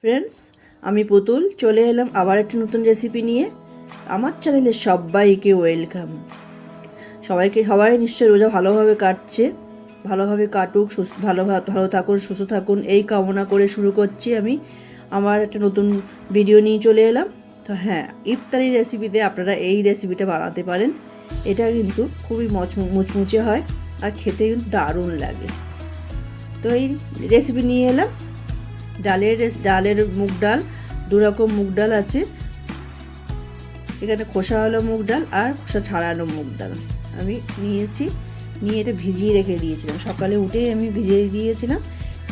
Friends আমি পুতুল, চলে এলাম আবার একটা নতুন রেসিপি নিয়ে। আমার চ্যানেলে সবাইকে ওয়েলকাম সবাইকে, সবাই নিশ্চয়ই রোজা ভালোভাবে কাটছে। ভালোভাবে কাটুক, সুস্থ- ভালো ভালো থাকুন, সুস্থ থাকুন, এই কামনা করে শুরু করছি আমি। আমার একটা নতুন ভিডিও নিয়ে চলে এলাম। তো হ্যাঁ ইফতারি রেসিপিতে আপনারা এই রেসিপিটা বানাতে পারেন। এটা কিন্তু খুবই মচ, মুচমুচে হয় আর খেতে কিন্তু দারুণ লাগে। তো এই রেসিপি নিয়ে এলাম। ডালের ডালের মুগ ডাল, দু রকম মুগ ডাল আছে। এখানে খোসাওয়ালা মুগ ডাল আর খোসা ছাড়ানো মুগ ডাল। আমি নিয়েছি, নিয়ে এটা ভিজিয়ে রেখে দিয়েছিলাম। সকালে উঠে আমি ভিজিয়ে দিয়েছিলাম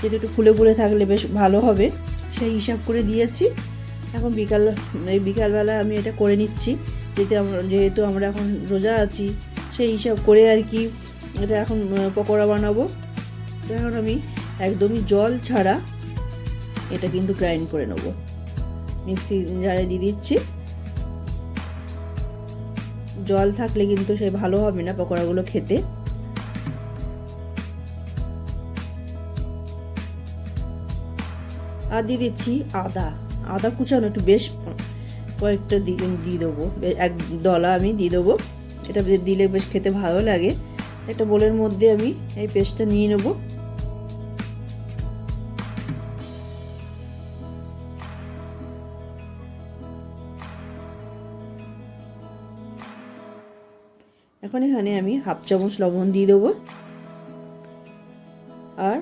যেটা একটু ফুলে ফুলে থাকলে বেশ ভালো হবে, সেই হিসাব করে দিয়েছি। এখন বিকাল, এই বিকালবেলা আমি এটা করে নিচ্ছি যেতে আমরা, যেহেতু আমরা এখন রোজা আছি, সেই হিসাব করে আর কি এটা এখন পকোড়া বানাবো। এখন আমি একদমই জল ছাড়া এটা কিন্তু গ্রাইন্ড করে নেব। মিক্সি জারে দিয়ে দিচ্ছি। জল থাকলে কিন্তু সে ভালো হবে না পকোড়াগুলো খেতে। আর দিয়ে দিচ্ছি আদা। আদা কুচানো একটু বেশ কয়েকটা দিয়ে দেবো। এক দলা আমি দিয়ে দেবো। এটা দিলে বেশ খেতে ভালো লাগে। একটা বোলের মধ্যে আমি এই পেস্টটা নিয়ে নেব। এখন এখানে আমি হাফ চামচ লবণ দিয়ে দেবো। আর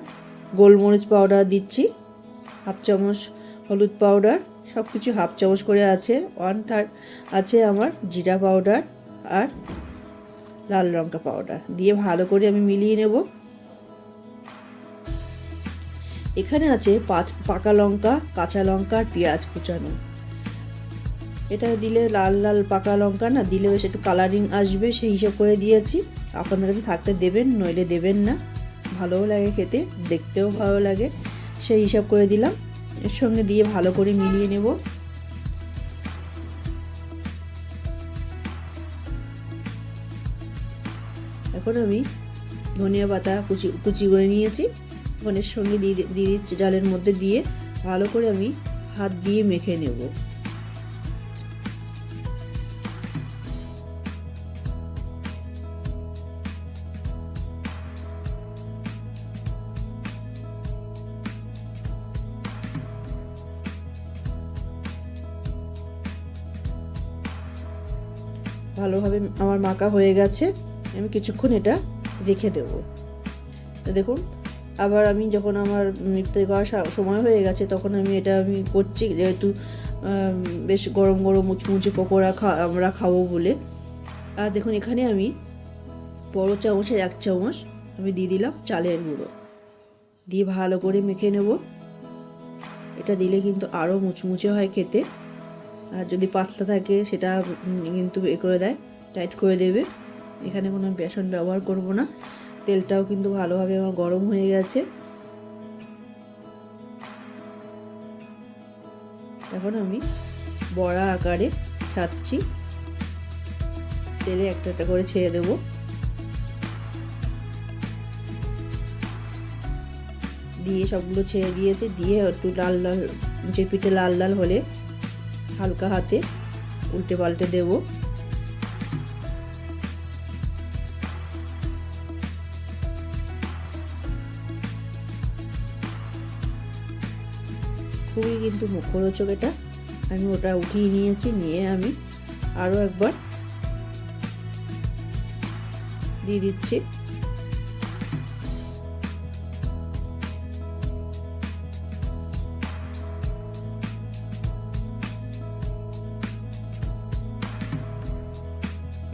গোলমরিচ পাউডার দিচ্ছি, হাফ চামচ হলুদ পাউডার সব কিছু হাফ চামচ করে আছে, ওয়ান থার্ড আছে আমার জিরা পাউডার আর লাল লঙ্কা পাউডার। দিয়ে ভালো করে আমি মিলিয়ে নেব। এখানে আছে পাঁচ পাকা লঙ্কা, কাঁচা লঙ্কা আর পেঁয়াজ কুচানো। এটা দিলে লাল লাল, পাকা লঙ্কা না, দিলে বেশ একটু কালারিং আসবে, সেই হিসাব করে দিয়েছি। আপনাদের কাছে থাকতে দেবেন, নইলে দেবেন না। ভালোও লাগে খেতে, দেখতেও ভালো লাগে। সেই হিসাব করে দিলাম। এর সঙ্গে দিয়ে ভালো করে মিলিয়ে নেব। এখন আমি ধনিয়া পাতা কুচি কুচি করে নিয়েছি। এখন সঙ্গে দিয়ে দিয়ে দিচ্ছি, ডালের মধ্যে দিয়ে। ভালো করে আমি হাত দিয়ে মেখে নেব। ভালোভাবে আমার মাখা হয়ে গেছে, আমি কিছুক্ষণ এটা রেখে দেব। দেখুন, আবার আমি যখন আমার ইফতারি করার সময় হয়ে গেছে, তখন আমি এটা আমি করছি, যেহেতু বেশ গরম গরম মুচমুচে পকোড়া খা, আমরা খাব বলে। আর দেখুন, এখানে আমি বড় চামচের এক চামচ আমি দিয়ে দিলাম চালের গুঁড়ো। দিয়ে ভালো করে মেখে নেব। এটা দিলে কিন্তু আরও মুচমুচে হয় খেতে। আর যদি পাতলা থাকে, সেটা কিন্তু এ করে দেয়, টাইট করে দেবে। এখানে কোনো বেসন ব্যবহার করব না। তেলটাও কিন্তু ভালোভাবে আমার গরম হয়ে গেছে। এখন আমি বড়া আকারে ছাড়ছি। তেলে একটা একটা করে ছেড়ে দেবো। দিয়ে সবগুলো ছেড়ে দিয়েছে। দিয়ে একটু লাল লাল যে পিঠে লাল লাল হলে হালকা হাতে উল্টে পাল্টে দেব। খুবই কিন্তু মুখরোচক এটা। আমি ওটা উঠিয়ে নিয়েছি, নিয়ে আমি আরও একবার দিয়ে দিচ্ছি।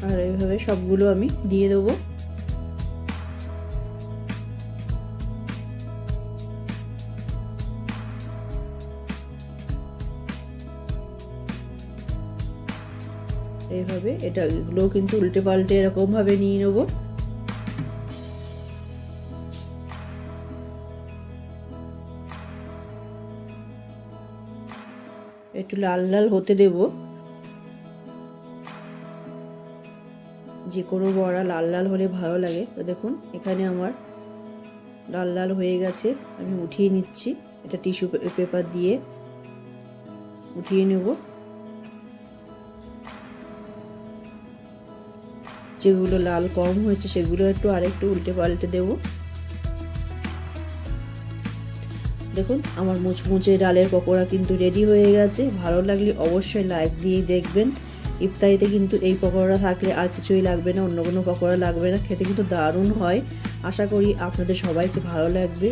আর এইভাবে সবগুলো আমি দিয়ে দেবো। এইভাবে এটা এগুলো কিন্তু উল্টে পাল্টে এরকমভাবে নিয়ে নেব। একটু লাল লাল হতে দেবো। যে কোনো বড়া লাল লাল হলে ভালো লাগে। তো দেখুন, এখানে আমার লাল লাল হয়ে গেছে। আমি উঠিয়ে নিচ্ছি। এটা টিস্যু পেপার দিয়ে উঠিয়ে নেব। যেগুলো লাল কম হয়েছে, সেগুলো একটু আরেকটু উল্টে পাল্টে দেব। দেখুন, আমার মুচমুচে ডালের পকোড়া কিন্তু রেডি হয়ে গেছে। ভালো লাগলে অবশ্যই লাইক দিয়ে দেখবেন। ইফতারিতে কিন্তু এই পকোড়া থাকলে আর কিছুই লাগবে না, অন্য কোনো পকোড়া লাগবে না, খেতে কিন্তু দারুণ হয়। আশা করি আপনাদের সবাইকে ভালো লাগবে।